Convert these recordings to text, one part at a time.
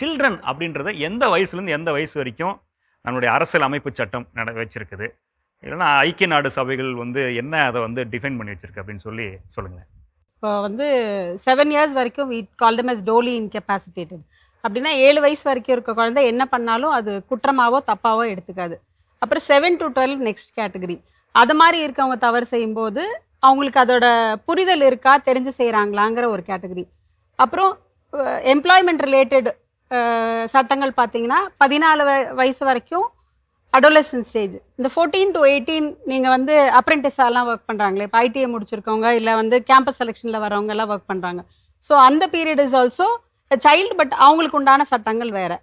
Children அப்படின்றத எந்த வயசுலேருந்து எந்த வயசு வரைக்கும் நம்மளுடைய அரசியல் அமைப்பு சட்டம் நட வச்சிருக்குது. இல்லைன்னா ஐக்கிய நாடு சபைகள் வந்து என்ன அதை வந்து டிஃபைன் பண்ணி வச்சிருக்கு அப்படின்னு சொல்லி சொல்லுங்கள் இப்போ வந்து செவன் இயர்ஸ் வரைக்கும் we call them as doli incapacitated அப்படின்னா ஏழு வயசு வரைக்கும் இருக்க குழந்தை என்ன பண்ணாலும் அது குற்றமாவோ தப்பாவோ எடுத்துக்காது. அப்புறம் seven to twelve next category அது மாதிரி இருக்கவங்க தவறு செய்யும்போது அவங்களுக்கு அதோட புரிதல் இருக்கா தெரிஞ்சு செய்கிறாங்களாங்கிற ஒரு கேட்டகரி அப்புறம் எம்ப்ளாய்மெண்ட் ரிலேட்டட் சட்டங்கள் பார்த்தீங்கன்னா பதினாலு வயசு வரைக்கும் அடோலசன் ஸ்டேஜ் இந்த ஃபோர்டீன் டு எயிட்டீன் நீங்கள் வந்து அப்ரெண்டிஸாலாம் ஒர்க் பண்ணுறாங்களே இப்போ ஐடிஐ முடிச்சிருக்கவங்க இல்லை வந்து கேம்பஸ் செலெக்ஷனில் வரவங்க எல்லாம் ஒர்க் பண்ணுறாங்க ஸோ அந்த period is also child but அவங்களுக்கு உண்டான சட்டங்கள் வேறு.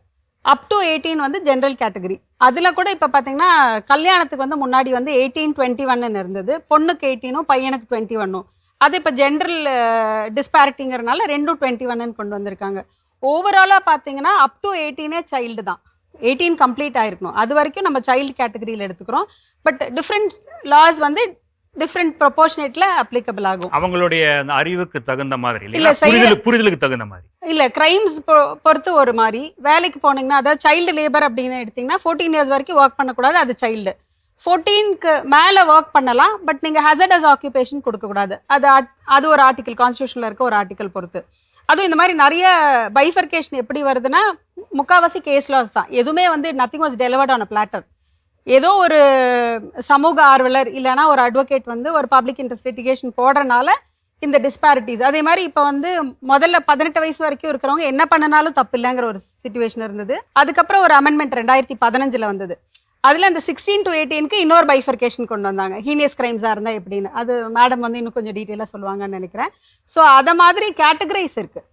அப் டு எயிட்டீன் வந்து ஜென்ரல் கேட்டகரி அதில் கூட இப்போ பார்த்தீங்கன்னா கல்யாணத்துக்கு வந்து முன்னாடி வந்து எயிட்டீன் டுவெண்ட்டி ஒன்னு இருந்தது. பொண்ணுக்கு எயிட்டீனும் பையனுக்கு டுவெண்ட்டி ஒன்னும் அது இப்போ ஜென்ரல் டிஸ்பாரிட்டிங்கிறனால ரெண்டும் டுவெண்ட்டி ஒன்னு கொண்டு வந்திருக்காங்க. ஓவராலாக பார்த்தீங்கன்னா அப் டு எயிட்டீனே சைல்டு தான். எயிட்டீன் கம்ப்ளீட் ஆயிருக்கணும். அது வரைக்கும் நம்ம சைல்டு கேட்டகரியில் எடுத்துக்கிறோம். பட் டிஃப்ரெண்ட் லாஸ் வந்து டிஃப்ரெண்ட் ப்ரொபோர்ஷனேட்டில் அப்ளிகபிள் ஆகும். அவங்களுடைய அறிவுக்கு தகுந்த மாதிரி இல்ல, புரிதலுக்கு புரிதலுக்கு தகுந்த மாதிரி. இல்லை கிரைம்ஸ் பொறுத்து ஒரு மாதிரி. வேலைக்கு போனீங்கன்னா அதாவது சைல்டு லேபர் அப்படின்னு எடுத்தீங்கன்னா ஃபோர்டீன் இயர்ஸ் வரைக்கும் ஒர்க் பண்ணக்கூடாது அது சைல்டு ஃபோர்டீனுக்கு மேலே ஒர்க் பண்ணலாம் பட் நீங்கள் ஹசடஸ் ஆக்குபேஷன் கொடுக்கக்கூடாது. அது அது ஒரு ஆர்டிக்கல் கான்ஸ்டியூஷனில் இருக்க ஒரு ஆர்டிக்கல் பொறுத்து. அதுவும் இந்த மாதிரி நிறைய பைஃபர்கேஷன் எப்படி வருதுன்னா முக்காவாசி கேஸ் லாஸ் தான். எதுவுமே வந்து nothing was delivered on a platter ஏதோ ஒரு சமூக ஆர்வலர் இல்லைன்னா ஒரு அட்வொகேட் வந்து ஒரு பப்ளிக் இன்ட்ரெஸ்ட் லிட்டிகேஷன் போடுறனால இந்த டிஸ்பாரிட்டிஸ் அதே மாதிரி இப்போ வந்து முதல்ல பதினெட்டு வயசு வரைக்கும் இருக்கிறவங்க என்ன பண்ணினாலும் தப்பு இல்லைங்கிற ஒரு சுச்சுவேஷன் இருந்தது. அதுக்கப்புறம் ஒரு அமெண்ட்மெண்ட் ரெண்டாயிரத்தி பதினஞ்சில் வந்தது. அதில் அந்த சிக்ஸ்டீன் டு எயிட்டீனுக்கு இன்னொரு பைஃபர்கேஷன் கொண்டு வந்தாங்க. ஹீனியஸ் கிரைம்ஸாக இருந்தால் எப்படின்னு. அது மேடம் வந்து இன்னும் கொஞ்சம் டீட்டெயிலாக சொல்லுவாங்கன்னு நினைக்கிறேன். ஸோ அதை மாதிரி கேட்டகரைஸ் இருக்குது